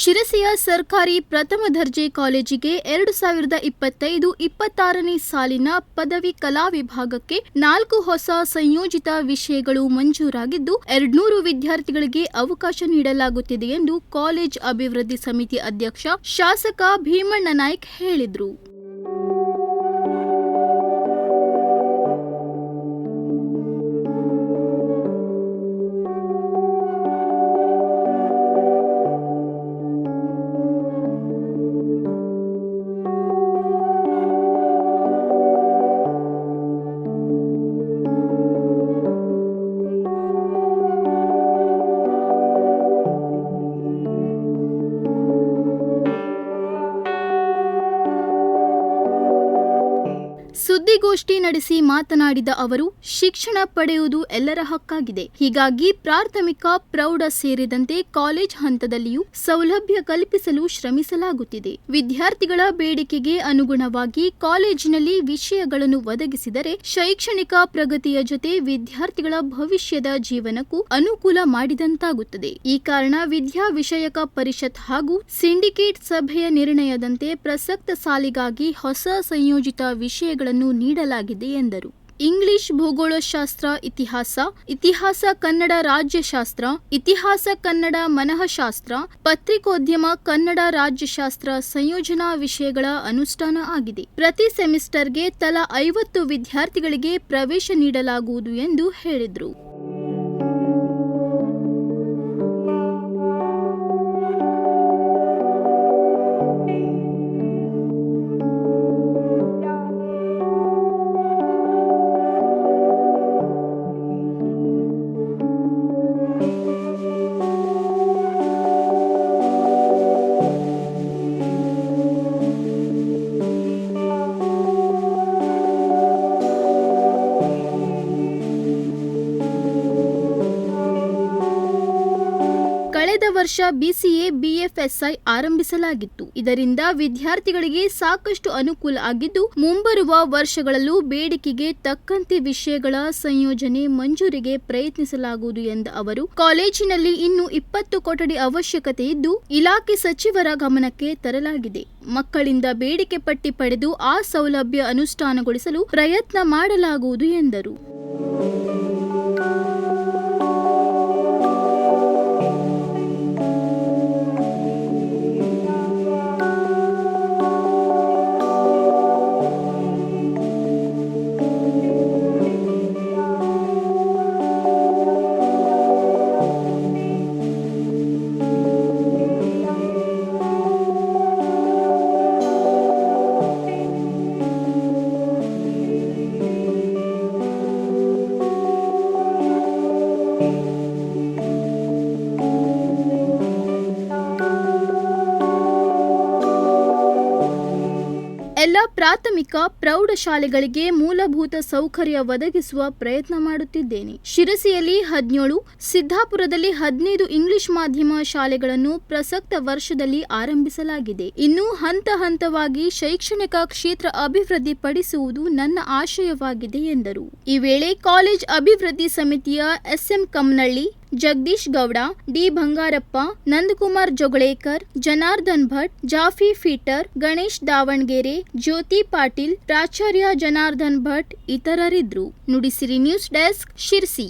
ಶಿರಸಿಯ ಸರ್ಕಾರಿ ಪ್ರಥಮ ದರ್ಜೆ ಕಾಲೇಜಿಗೆ ಎರಡು ಸಾವಿರದ ಇಪ್ಪತ್ತೈದು ಇಪ್ಪತ್ತಾರನೇ ಸಾಲಿನ ಪದವಿ ಕಲಾ ವಿಭಾಗಕ್ಕೆ ನಾಲ್ಕು ಹೊಸ ಸಂಯೋಜಿತ ವಿಷಯಗಳು ಮಂಜೂರಾಗಿದ್ದು, ಎರಡ್ನೂರು ವಿದ್ಯಾರ್ಥಿಗಳಿಗೆ ಅವಕಾಶ ನೀಡಲಾಗುತ್ತಿದೆ ಎಂದು ಕಾಲೇಜ್ ಅಭಿವೃದ್ಧಿ ಸಮಿತಿ ಅಧ್ಯಕ್ಷ ಶಾಸಕ ಭೀಮಣ್ಣ ನಾಯ್ಕ್ ಹೇಳಿದರು. ಸುದ್ದಿಗೋಷ್ಠಿ ನಡೆಸಿ ಮಾತನಾಡಿದ ಅವರು, ಶಿಕ್ಷಣ ಪಡೆಯುವುದು ಎಲ್ಲರ ಹಕ್ಕಾಗಿದೆ. ಹೀಗಾಗಿ ಪ್ರಾಥಮಿಕ, ಪ್ರೌಢ ಸೇರಿದಂತೆ ಕಾಲೇಜ್ ಹಂತದಲ್ಲಿಯೂ ಸೌಲಭ್ಯ ಕಲ್ಪಿಸಲು ಶ್ರಮಿಸಲಾಗುತ್ತಿದೆ. ವಿದ್ಯಾರ್ಥಿಗಳ ಬೇಡಿಕೆಗೆ ಅನುಗುಣವಾಗಿ ಕಾಲೇಜಿನಲ್ಲಿ ವಿಷಯಗಳನ್ನು ಒದಗಿಸಿದರೆ ಶೈಕ್ಷಣಿಕ ಪ್ರಗತಿಯ ಜೊತೆ ವಿದ್ಯಾರ್ಥಿಗಳ ಭವಿಷ್ಯದ ಜೀವನಕ್ಕೂ ಅನುಕೂಲ ಮಾಡಿದಂತಾಗುತ್ತದೆ. ಈ ಕಾರಣ ವಿದ್ಯಾ ವಿಷಯಕ ಪರಿಷತ್ ಹಾಗೂ ಸಿಂಡಿಕೇಟ್ ಸಭೆಯ ನಿರ್ಣಯದಂತೆ ಪ್ರಸಕ್ತ ಸಾಲಿಗಾಗಿ ಹೊಸ ಸಂಯೋಜಿತ ವಿಷಯಗಳನ್ನು ನೀಡಲಾಗಿದೆ ಎಂದರು. ಇಂಗ್ಲಿಷ್ ಭೂಗೋಳಶಾಸ್ತ್ರ, ಇತಿಹಾಸ ಇತಿಹಾಸ ಕನ್ನಡ ರಾಜ್ಯಶಾಸ್ತ್ರ, ಇತಿಹಾಸ ಕನ್ನಡ ಮನಃಶಾಸ್ತ್ರ, ಪತ್ರಿಕೋದ್ಯಮ ಕನ್ನಡ ರಾಜ್ಯಶಾಸ್ತ್ರ ಸಂಯೋಜನಾ ವಿಷಯಗಳ ಅನುಷ್ಠಾನ ಆಗಿದೆ. ಪ್ರತಿ ಸೆಮಿಸ್ಟರ್ಗೆ ತಲಾ ಐವತ್ತು ವಿದ್ಯಾರ್ಥಿಗಳಿಗೆ ಪ್ರವೇಶ ನೀಡಲಾಗುವುದು ಎಂದು ಹೇಳಿದರು. ಕಳೆದ ವರ್ಷ ಬಿಸಿಎ, ಬಿಎಫ್ಎಸ್ಐ ಆರಂಭಿಸಲಾಗಿತ್ತು. ಇದರಿಂದ ವಿದ್ಯಾರ್ಥಿಗಳಿಗೆ ಸಾಕಷ್ಟು ಅನುಕೂಲ ಆಗಿದ್ದು, ಮುಂಬರುವ ವರ್ಷಗಳಲ್ಲೂ ಬೇಡಿಕೆಗೆ ತಕ್ಕಂತೆ ವಿಷಯಗಳ ಸಂಯೋಜನೆ ಮಂಜೂರಿಗೆ ಪ್ರಯತ್ನಿಸಲಾಗುವುದು ಎಂದ ಅವರು, ಕಾಲೇಜಿನಲ್ಲಿ ಇನ್ನು ಇಪ್ಪತ್ತು ಕೊಠಡಿ ಅವಶ್ಯಕತೆ ಇದ್ದು, ಇಲಾಖೆ ಸಚಿವರ ಗಮನಕ್ಕೆ ತರಲಾಗಿದೆ. ಮಕ್ಕಳಿಂದ ಬೇಡಿಕೆ ಪಟ್ಟಿ ಪಡೆದು ಆ ಸೌಲಭ್ಯ ಅನುಷ್ಠಾನಗೊಳಿಸಲು ಪ್ರಯತ್ನ ಮಾಡಲಾಗುವುದು ಎಂದರು. ಎಲ್ಲ ಪ್ರಾಥಮಿಕ ಪ್ರೌಢಶಾಲೆಗಳಿಗೆ ಮೂಲಭೂತ ಸೌಕರ್ಯ ಒದಗಿಸುವ ಪ್ರಯತ್ನ ಮಾಡುತ್ತಿದ್ದೇನೆ. ಶಿರಸಿಯಲ್ಲಿ ಹದಿನೇಳು, ಸಿದ್ದಾಪುರದಲ್ಲಿ ಹದಿನೈದು ಇಂಗ್ಲಿಷ್ ಮಾಧ್ಯಮ ಶಾಲೆಗಳನ್ನು ಪ್ರಸಕ್ತ ವರ್ಷದಲ್ಲಿ ಆರಂಭಿಸಲಾಗಿದೆ. ಇನ್ನು ಹಂತ ಹಂತವಾಗಿ ಶೈಕ್ಷಣಿಕ ಕ್ಷೇತ್ರ ಅಭಿವೃದ್ಧಿಪಡಿಸುವುದು ನನ್ನ ಆಶಯವಾಗಿದೆ ಎಂದರು. ಈ ವೇಳೆ ಕಾಲೇಜ್ ಅಭಿವೃದ್ಧಿ ಸಮಿತಿಯ SM Kamnalli Jagadish Gowda, D Bangarappa, Nandakumar Jogalekar, Janardhan Bhat, Jaffy Peter, Ganesh Davangere, Jyoti Patil, ಪ್ರಾಚಾರ್ಯ ಜನಾರ್ದನ್ ಭಟ್ ಇತರರಿದ್ದರು. Nudisiri news desk Sirsi.